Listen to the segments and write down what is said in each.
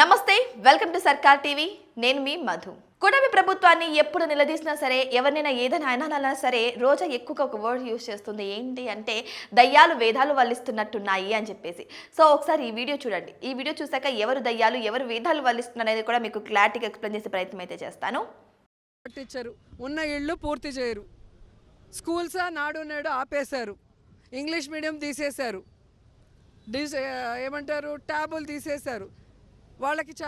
నమస్తే welcome to సర్కార్ TV. నేను మీ మధు. కూటమి ప్రభుత్వాన్ని ఎప్పుడు నిలదీసినా సరే ఎవరినైనా ఏదైనా అనాలన్నా సరే రోజా ఎక్కువగా ఒక వర్డ్ యూజ్ చేస్తుంది. ఏంటి అంటే దయ్యాలు వేదాలు వల్లిస్తున్నట్టున్నాయి అని చెప్పేసి. సో ఒకసారి ఈ వీడియో చూడండి. ఈ వీడియో చూసాక ఎవరు దయ్యాలు ఎవరు వేదాలు వల్లిస్తున్నారు అనేది కూడా మీకు క్లారిటీగా ఎక్స్ప్లెయిన్ చేసే ప్రయత్నం అయితే చేస్తాను. కట్టించారు ఉన్న ఇళ్ళు పూర్తి చేయరు. స్కూల్స్ నాడు నేడు ఆపేశారు. ఇంగ్లీష్ మీడియం తీసేశారు. ఏమంటారు? ట్యాబులు తీసేశారు. వాళ్ళకి చ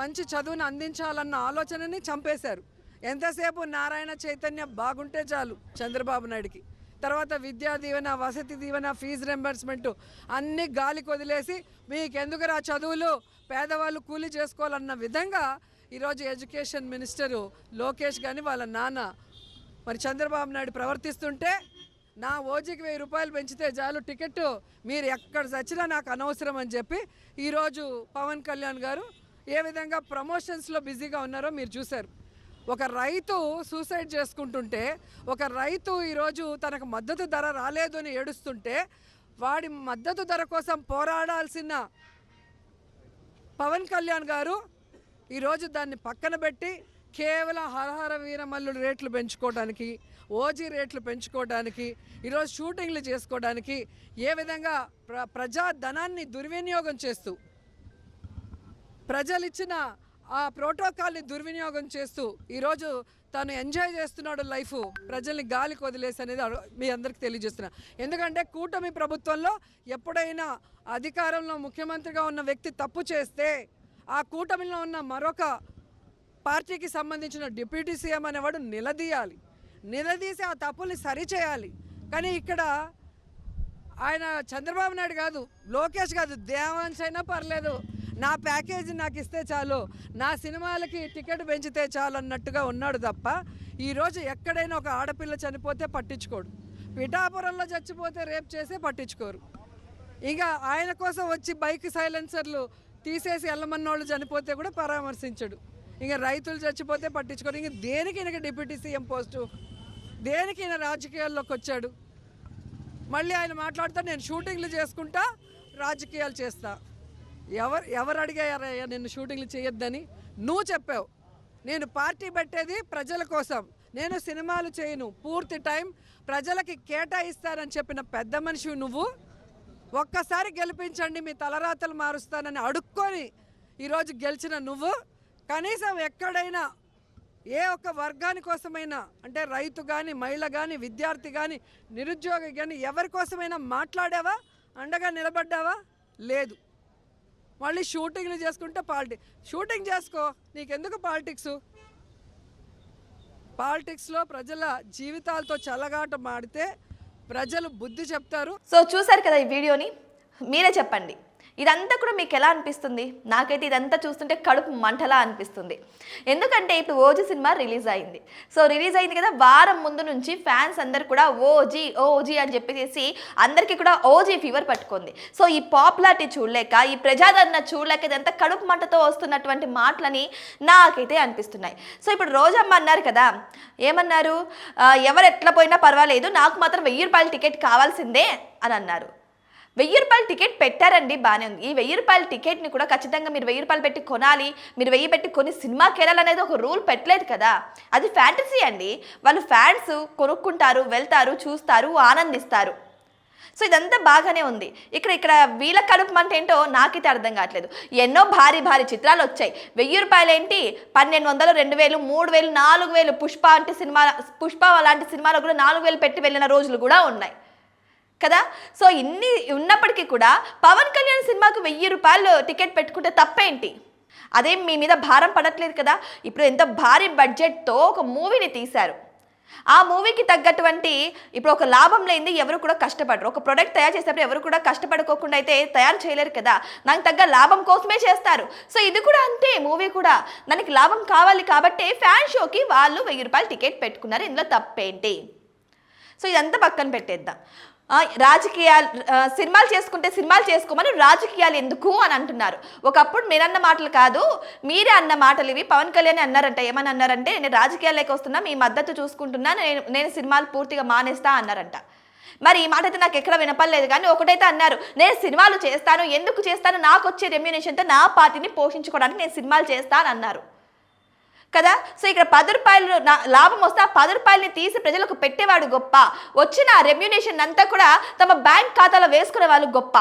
మంచి చదువుని అందించాలన్న ఆలోచనని చంపేశారు. ఎంతసేపు నారాయణ చైతన్య బాగుంటే చాలు చంద్రబాబు నాయుడికి. తర్వాత విద్యా దీవెన వసతి దీవెన ఫీజు రెంబర్స్మెంట్ అన్ని గాలికి వదిలేసి మీకెందుకురా చదువులు? పేదవాళ్ళు కూలి చేసుకోవాలన్న విధంగా ఈరోజు ఎడ్యుకేషన్ మినిస్టరు లోకేష్ కానీ వాళ్ళ నాన్న మరి చంద్రబాబు నాయుడు ప్రవర్తిస్తుంటే నా ఓజీకి వెయ్యి రూపాయలు పెంచితే చాలు. టికెట్ మీరు ఎక్కడ చచ్చినా నాకు అనవసరం అని చెప్పి ఈరోజు పవన్ కళ్యాణ్ గారు ఏ విధంగా ప్రమోషన్స్లో బిజీగా ఉన్నారో మీరు చూశారు. ఒక రైతు సూసైడ్ చేసుకుంటుంటే ఒక రైతు ఈరోజు తనకు మద్దతు ధర రాలేదు అని ఏడుస్తుంటే వాడి మద్దతు ధర కోసం పోరాడాల్సిన పవన్ కళ్యాణ్ గారు ఈరోజు దాన్ని పక్కన పెట్టి కేవలం హరహర వీరమల్లుడు రేట్లు పెంచుకోవడానికి ఓజీ రేట్లు పెంచుకోవడానికి ఈరోజు షూటింగ్లు చేసుకోవడానికి ఏ విధంగా ప్ర ప్రజా ధనాన్ని దుర్వినియోగం చేస్తూ ప్రజలు ఇచ్చిన ఆ ప్రోటోకాల్ని దుర్వినియోగం చేస్తూ ఈరోజు తను ఎంజాయ్ చేస్తున్నాడు లైఫ్ ప్రజల్ని గాలికి వదిలేసి అనేది మీ అందరికి తెలియజేస్తున్నా. ఎందుకంటే కూటమి ప్రభుత్వంలో ఎప్పుడైనా అధికారంలో ముఖ్యమంత్రిగా ఉన్న వ్యక్తి తప్పు చేస్తే ఆ కూటమిలో ఉన్న మరొక పార్టీకి సంబంధించిన డిప్యూటీ సీఎం అనేవాడు నిలదీయాలి. నిలదీసి ఆ తప్పుల్ని సరిచేయాలి. కానీ ఇక్కడ ఆయన చంద్రబాబు నాయుడు కాదు లోకేష్ కాదు దేవాంశ్ అయినా పర్లేదు. నా ప్యాకేజీ నాకు ఇస్తే చాలు నా సినిమాలకి టికెట్ పెంచితే చాలు అన్నట్టుగా ఉన్నాడు తప్ప ఈరోజు ఎక్కడైనా ఒక ఆడపిల్ల చనిపోతే పట్టించుకోడు. పిఠాపురంలో చచ్చిపోతే రేప్ చేసే పట్టించుకోరు. ఇంకా ఆయన కోసం వచ్చి బైక్ సైలెన్సర్లు తీసేసి వెళ్ళమన్నోళ్ళు చనిపోతే కూడా పరామర్శించడు. ఇంకా రైతులు చచ్చిపోతే పట్టించుకోరు. ఇంక దేనికి ఈయనకి డిప్యూటీ సీఎం పోస్టు దేనికి ఈయన రాజకీయాల్లోకి వచ్చాడు. మళ్ళీ ఆయన మాట్లాడుతా నేను షూటింగ్లు చేసుకుంటా రాజకీయాలు చేస్తా. ఎవరు ఎవరు అడిగారయ్యా నిన్ను షూటింగ్లు చేయొద్దని? నువ్వు చెప్పావు. నేను పార్టీ పెట్టేది ప్రజల కోసం. నేను సినిమాలు చేయను. పూర్తి టైం ప్రజలకి కేటాయిస్తానని చెప్పిన పెద్ద మనిషి నువ్వు. ఒక్కసారి గెలిపించండి మీ తలరాతలు మారుస్తానని అడుక్కొని ఈరోజు గెలిచిన నువ్వు. కనీసం ఎక్కడైనా ఏ ఒక్క వర్గాని కోసమైనా అంటే రైతు కానీ మహిళ కానీ విద్యార్థి కానీ నిరుద్యోగి కానీ ఎవరి కోసమైనా మాట్లాడావా? అండగా నిలబడ్డావా? లేదు. మళ్ళీ షూటింగ్లు చేసుకుంటే పాలిటిక్స్ షూటింగ్ చేసుకో. నీకెందుకు పాలిటిక్స్? పాలిటిక్స్లో ప్రజల జీవితాలతో చల్లగాట మాడితే ప్రజలు బుద్ధి చెప్తారు. సో చూసారు కదా ఈ వీడియోని? మీరే చెప్పండి. ఇదంతా కూడా మీకు ఎలా అనిపిస్తుంది? నాకైతే ఇదంతా చూస్తుంటే కడుపు మంటలా అనిపిస్తుంది. ఎందుకంటే ఇప్పుడు ఓజీ సినిమా రిలీజ్ అయింది. సో రిలీజ్ అయింది కదా వారం ముందు నుంచి ఫ్యాన్స్ అందరు కూడా ఓజీ ఓజీ అని చెప్పేసి అందరికీ కూడా ఓజీ ఫీవర్ పట్టుకుంది. సో ఈ పాపులారిటీ చూడలేక ఈ ప్రజాదరణ చూడలేక ఇదంతా కడుపు మంటతో వస్తున్నటువంటి మాటలని నాకైతే అనిపిస్తున్నాయి. సో ఇప్పుడు రోజమ్మ అన్నారు కదా ఏమన్నారు? ఎవరు ఎట్లా పోయినా పర్వాలేదు నాకు మాత్రం వెయ్యి రూపాయల టికెట్ కావాల్సిందే అని అన్నారు. వెయ్యి రూపాయలు టికెట్ పెట్టారండి బాగానే ఉంది. ఈ వెయ్యి రూపాయల టికెట్ని కూడా ఖచ్చితంగా మీరు వెయ్యి రూపాయలు పెట్టి కొనాలి. మీరు వెయ్యి పెట్టి కొని సినిమాకి వెళ్ళాలనేది ఒక రూల్ పెట్టలేదు కదా. అది ఫ్యాంటసీ అండి. వాళ్ళు ఫ్యాన్స్ కొనుక్కుంటారు వెళ్తారు చూస్తారు ఆనందిస్తారు. సో ఇదంతా బాగానే ఉంది. ఇక్కడ ఇక్కడ వీళ్ళ కడుపు అంటే ఏంటో నాకైతే అర్థం కావట్లేదు. ఎన్నో భారీ భారీ చిత్రాలు వచ్చాయి. వెయ్యి రూపాయలు ఏంటి? పన్నెండు వందలు రెండు వేలు మూడు వేలు నాలుగు వేలు పుష్ప అంటే సినిమా పుష్ప అలాంటి సినిమాలో కూడా నాలుగు వేలు పెట్టి వెళ్ళిన రోజులు కూడా ఉన్నాయి. కదా? సో ఇన్ని ఉన్నప్పటికీ కూడా పవన్ కళ్యాణ్ సినిమాకు వెయ్యి రూపాయలు టికెట్ పెట్టుకుంటే తప్పేంటి? అదేం మీ మీద భారం పడట్లేదు కదా? ఇప్పుడు ఎంత భారీ బడ్జెట్తో ఒక మూవీని తీశారు. ఆ మూవీకి తగ్గటువంటి ఇప్పుడు ఒక లాభం లేనిది ఎవరు కూడా కష్టపడరు. ఒక ప్రొడక్ట్ తయారు చేసేటప్పుడు ఎవరు కూడా కష్టపడుకోకుండా అయితే తయారు చేయలేరు కదా? నాకు తగ్గ లాభం కోసమే చేస్తారు. సో ఇది కూడా అంతే మూవీ కూడా. దానికి లాభం కావాలి కాబట్టి ఫ్యాన్ షోకి వాళ్ళు వెయ్యి రూపాయలు టికెట్ పెట్టుకున్నారు. ఇందులో తప్పేంటి? సో ఇదంతా పక్కన పెట్టేద్దాం. రాజకీయాలు సినిమాలు చేసుకుంటే సినిమాలు చేసుకోమని రాజకీయాలు ఎందుకు అని అంటున్నారు. ఒకప్పుడు మీరన్న మాటలు కాదు మీరే అన్న మాటలు ఇవి. పవన్ కళ్యాణ్ అన్నారంట ఏమని అన్నారంటే నేను రాజకీయాల్లోకి వస్తున్నా మీ మద్దతు చూసుకుంటున్నా నేను నేను సినిమాలు పూర్తిగా మానేస్తా అన్నారంట. మరి ఈ మాట అయితే నాకు ఎక్కడ వినపడలేదు కానీ ఒకటైతే అన్నారు నేను సినిమాలు చేస్తాను ఎందుకు చేస్తాను? నాకు వచ్చే రెమ్యునేషన్తో నా పార్టీని పోషించుకోవడానికి నేను సినిమాలు చేస్తాను అన్నారు. కదా? సో ఇక్కడ పది రూపాయలు నా- లాభం వస్తే ఆ పది రూపాయలని తీసి ప్రజలకు పెట్టేవాడు గొప్ప. వచ్చిన రెమ్యునేషన్ అంతా కూడా తమ బ్యాంక్ ఖాతాలో వేసుకునే వాళ్ళు గొప్ప.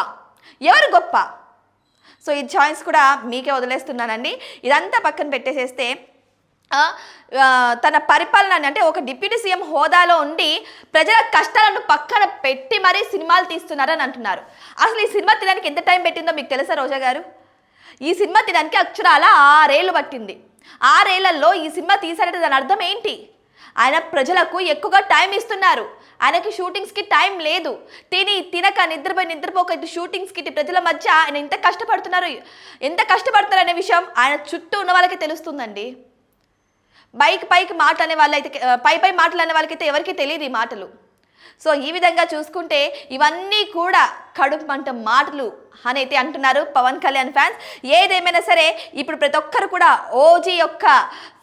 ఎవరు గొప్ప? సో ఈ చాయిస్ కూడా మీకే వదిలేస్తున్నానండి. ఇదంతా పక్కన పెట్టేసేస్తే తన పరిపాలన అంటే ఒక డిప్యూటీ సీఎం హోదాలో ఉండి ప్రజల కష్టాలను పక్కన పెట్టి మరీ సినిమాలు తీస్తున్నారని అంటున్నారు. అసలు ఈ సినిమా తీయడానికి ఎంత టైం పెట్టిందో మీకు తెలుసా రోజా గారు? ఈ సినిమా తీయడానికి అక్షరాల ఆరేళ్ళు పట్టింది. ఆరేళ్ళలో ఈ సినిమా తీసారంటే దాని అర్థం ఏంటి? ఆయన ప్రజలకు ఎక్కువగా టైం ఇస్తున్నారు. ఆయనకి షూటింగ్స్కి టైం లేదు. తిని తినక నిద్రపోయి నిద్రపోక ఇటు షూటింగ్స్కి ఇటు ప్రజల మధ్య ఆయన ఎంత కష్టపడుతున్నారు. ఎంత కష్టపడుతున్నారు అనే విషయం ఆయన చుట్టూ ఉన్న వాళ్ళకి తెలుస్తుందండి. బైక్ పైకి మాటలు అనే వాళ్ళైతే పై పై మాటలు అనే వాళ్ళకైతే ఎవరికి తెలియదు ఈ మాటలు. సో ఈ విధంగా చూసుకుంటే ఇవన్నీ కూడా కడుపు మంట మాటలు అని అయితే అంటున్నారు పవన్ కళ్యాణ్ ఫ్యాన్స్. ఏదేమైనా సరే ఇప్పుడు ప్రతి ఒక్కరు కూడా ఓజీ యొక్క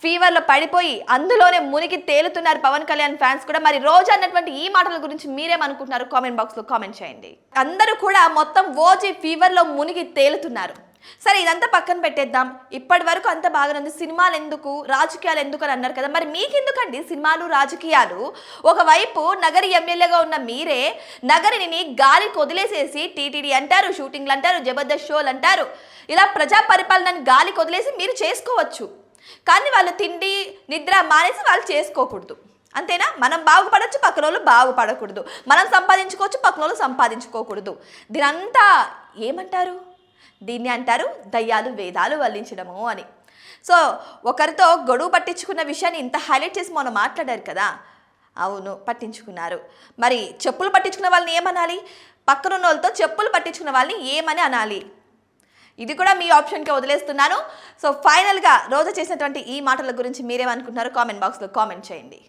ఫీవర్లో పడిపోయి అందులోనే మునిగి తేలుతున్నారు పవన్ కళ్యాణ్ ఫ్యాన్స్ కూడా. మరి రోజు అన్నటువంటి ఈ మాటల గురించి మీరేమనుకుంటున్నారు? కామెంట్ బాక్స్లో కామెంట్ చేయండి. అందరూ కూడా మొత్తం ఓజీ ఫీవర్లో మునిగి తేలుతున్నారు. సరే ఇదంతా పక్కన పెట్టేద్దాం. ఇప్పటి వరకు అంత బాగానే ఉంది సినిమాలు ఎందుకు రాజకీయాలు ఎందుకు అని అన్నారు కదా. మరి మీకెందుకండి సినిమాలు రాజకీయాలు? ఒకవైపు నగరి ఎమ్మెల్యేగా ఉన్న మీరే నగరిని గాలి కొదిలేసేసి టీటీడీ అంటారు షూటింగ్లు అంటారు జబర్దస్త్ షోలు అంటారు ఇలా ప్రజా పరిపాలనని గాలి కొదిలేసి మీరు చేసుకోవచ్చు. కానీ వాళ్ళు తిండి నిద్ర మానేసి వాళ్ళు చేసుకోకూడదు. అంతేనా? మనం బాగుపడచ్చు పక్కన వాళ్ళు బాగుపడకూడదు. మనం సంపాదించుకోవచ్చు పక్కన వాళ్ళు సంపాదించుకోకూడదు. దీనంతా ఏమంటారు? దీన్ని అంటారు దయ్యాలు వేదాలు వల్లించడము అని. సో ఒకరితో గొడవ పట్టించుకున్న విషయాన్ని ఇంత హైలైట్ చేసి మనం మాట్లాడారు కదా. అవును పట్టించుకున్నారు. మరి చెప్పులు పట్టించుకున్న వాళ్ళని ఏమనాలి? పక్కనున్న వాళ్ళతో చెప్పులు పట్టించుకున్న వాళ్ళని ఏమని అనాలి? ఇది కూడా మీ ఆప్షన్కి వదిలేస్తున్నాను. సో ఫైనల్గా రోజు చేసినటువంటి ఈ మాటల గురించి మీరేమనుకుంటున్నారో కామెంట్ బాక్స్లో కామెంట్ చేయండి.